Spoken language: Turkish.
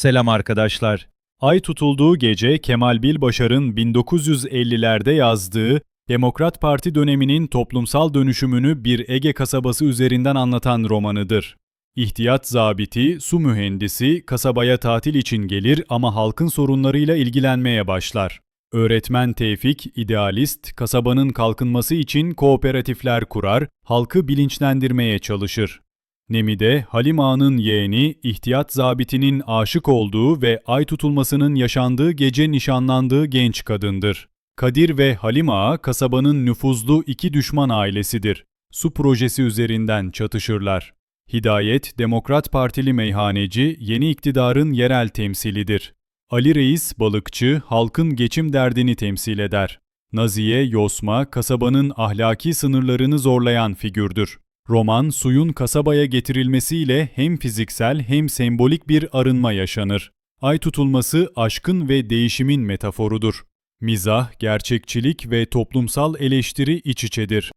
Selam arkadaşlar. Ay tutulduğu gece Kemal Bilbaşar'ın 1950'lerde yazdığı Demokrat Parti döneminin toplumsal dönüşümünü bir Ege kasabası üzerinden anlatan romanıdır. İhtiyat zabiti, su mühendisi kasabaya tatil için gelir ama halkın sorunlarıyla ilgilenmeye başlar. Öğretmen Tevfik, idealist, kasabanın kalkınması için kooperatifler kurar, halkı bilinçlendirmeye çalışır. Nemi'de Halim Ağa'nın yeğeni, ihtiyat zabitinin aşık olduğu ve ay tutulmasının yaşandığı gece nişanlandığı genç kadındır. Kadir ve Halim Ağa kasabanın nüfuzlu iki düşman ailesidir. Su projesi üzerinden çatışırlar. Hidayet, Demokrat Partili meyhaneci, yeni iktidarın yerel temsilidir. Ali Reis, balıkçı, halkın geçim derdini temsil eder. Naziye, Yosma, kasabanın ahlaki sınırlarını zorlayan figürdür. Roman, suyun kasabaya getirilmesiyle hem fiziksel hem sembolik bir arınma yaşanır. Ay tutulması aşkın ve değişimin metaforudur. Mizah, gerçekçilik ve toplumsal eleştiri iç içedir.